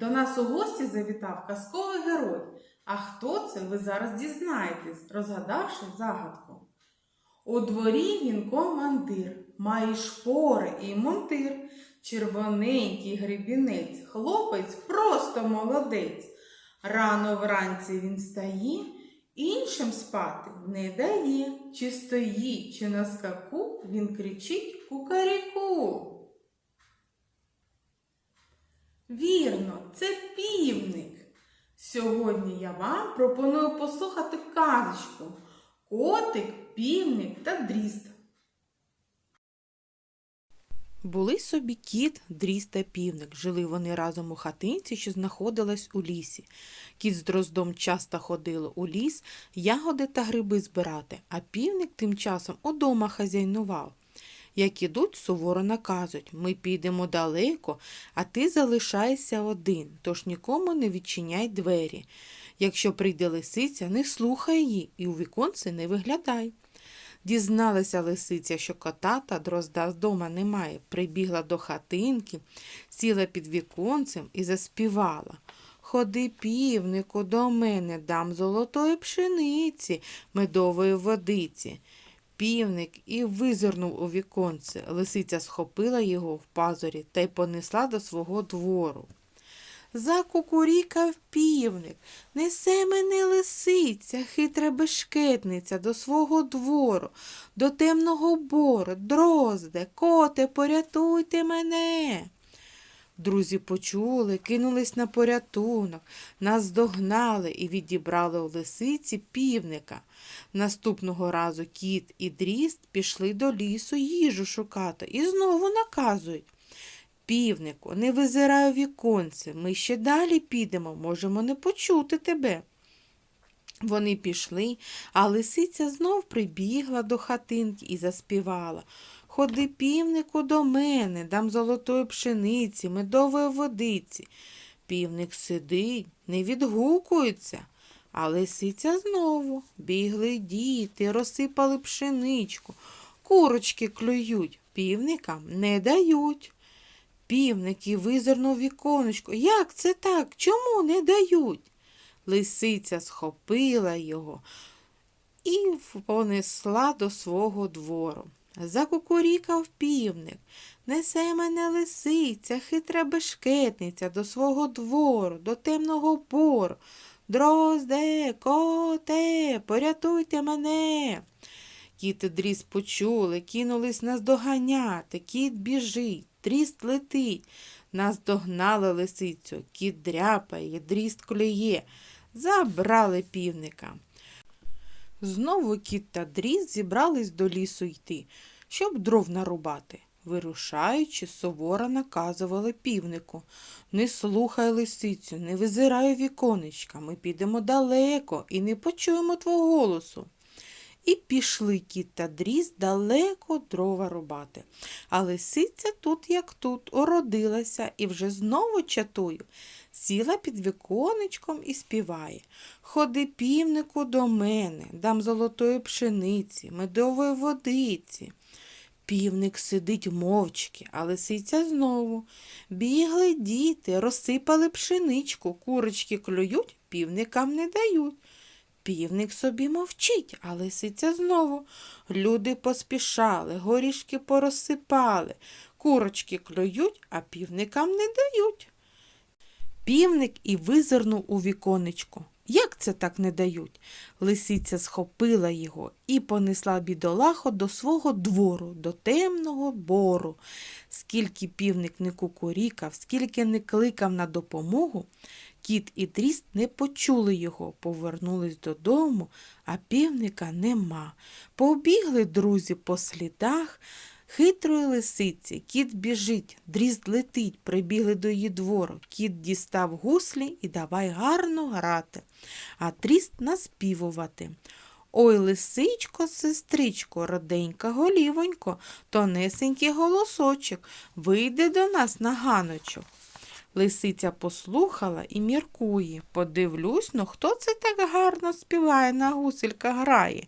До нас у гості завітав казковий герой. А хто це, ви зараз дізнаєтесь, розгадавши загадку. У дворі він командир, має шпори і мундир, червоненький гребінець, хлопець просто молодець. Рано вранці він стає, іншим спати не дає. Чи стоїть, чи на скаку, він кричить кукаріку. Вірно, це півник. Сьогодні я вам пропоную послухати казочку Котик, півник та дріст. Були собі кіт, дріст та півник. Жили вони разом у хатинці, що знаходилась у лісі. Кіт з дроздом часто ходили у ліс ягоди та гриби збирати, а півник тим часом удома хазяйнував. Як ідуть, суворо наказують ми підемо далеко, а ти залишайся один, тож нікому не відчиняй двері. Якщо прийде лисиця, не слухай її і у віконце не виглядай. Дізналася лисиця, що кота та дрозда вдома немає. Прибігла до хатинки, сіла під віконцем і заспівала. Ходи, півнику, до мене дам золотої пшениці, медової водиці. Півник і визирнув у віконце. Лисиця схопила його в пазурі та й понесла до свого двору. Закукурікав півник, несе мене лисиця, хитра бешкетниця до свого двору, до темного бору, дрозде, коте, порятуйте мене. Друзі почули, кинулись на порятунок, нас догнали і відібрали у лисиці півника. Наступного разу кіт і дріст пішли до лісу їжу шукати і знову наказують. Півнику, не визирай у віконце, ми ще далі підемо, можемо не почути тебе. Вони пішли, а лисиця знов прибігла до хатинки і заспівала. Ходи, півнику, до мене, дам золотої пшениці, медової водиці. Півник сидить, не відгукується. А лисиця знову бігли діти, розсипали пшеничку, курочки клюють, півникам не дають. Півник і визирнув віконечко. Як це так? Чому не дають? Лисиця схопила його і понесла до свого двору. Закукурікав півник. Несе мене лисиця, хитра бешкетниця до свого двору, до темного бору. Дрозде, коте, порятуйте мене. Кіт і дріст почули, кинулись нас доганяти. Кіт біжить, дріст летить. Нас догнали лисицю, кіт дряпає, дріст клює. Забрали півника. Знову кіт та дріст зібрались до лісу йти, щоб дров нарубати. Вирушаючи, суворо наказували півнику. Не слухай лисицю, не визирай віконечка, ми підемо далеко і не почуємо твого голосу. І пішли кіт та дріз далеко дрова рубати. А лисиця тут, як тут, уродилася і вже знову чатую. Сіла під віконечком і співає. Ходи, півнику, до мене, дам золотої пшениці, медової водиці. Півник сидить мовчки, а лисиця знову. Бігли діти, розсипали пшеничку, курочки клюють, півникам не дають. Півник собі мовчить, а лисиця знову. Люди поспішали, горішки порозсипали, курочки клюють, а півникам не дають. Півник і визирнув у віконечко. Як це так не дають? Лисиця схопила його і понесла бідолаху до свого двору, до темного бору. Скільки півник не кукурікав, скільки не кликав на допомогу, кіт і дріст не почули його, повернулись додому, а півника нема. Побігли друзі по слідах. Хитрої лисиці, кіт біжить, дрізд летить, прибігли до її двору. Кіт дістав гуслі і давай гарно грати, а дрізд наспівувати. Ой, лисичко, сестричко, роденька голівонько, тонесенький голосочок, вийди до нас на ганочок. Лисиця послухала і міркує. Подивлюсь, ну хто це так гарно співає, на гусельках грає.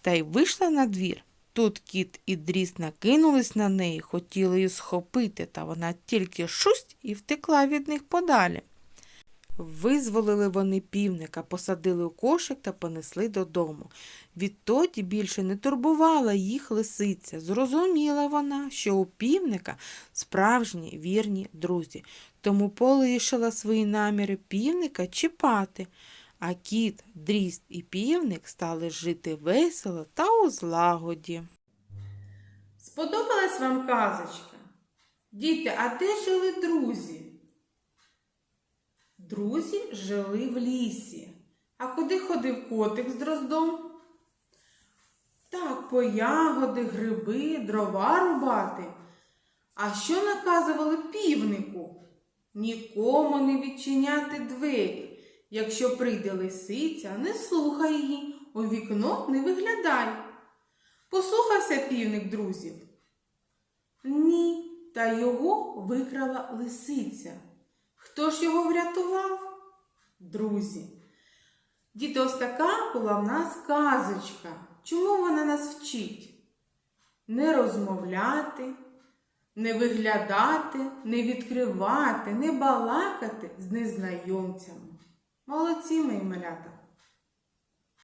Та й вийшла на двір. Тут кіт і дріс накинулись на неї, хотіли її схопити, та вона тільки шусть і втекла від них подалі. Визволили вони півника, посадили у кошик та понесли додому. Відтоді більше не турбувала їх лисиця. Зрозуміла вона, що у півника справжні вірні друзі, тому полишила свої наміри півника чіпати. А кіт, дріст і півник стали жити весело та у злагоді. Сподобалась вам казочка? Діти, а де жили друзі? Друзі жили в лісі. А куди ходив котик з дроздом? Так, по ягоди, гриби, дрова рубати. А що наказували півнику? Нікому не відчиняти двері. Якщо прийде лисиця, не слухай її, у вікно не виглядай. Послухався півник друзів? Ні, та його викрала лисиця. Хто ж його врятував? Друзі. Діти, ось така була в нас казочка. Чому вона нас вчить? Не розмовляти, не виглядати, не відкривати, не балакати з незнайомцями. Молодці мої малята!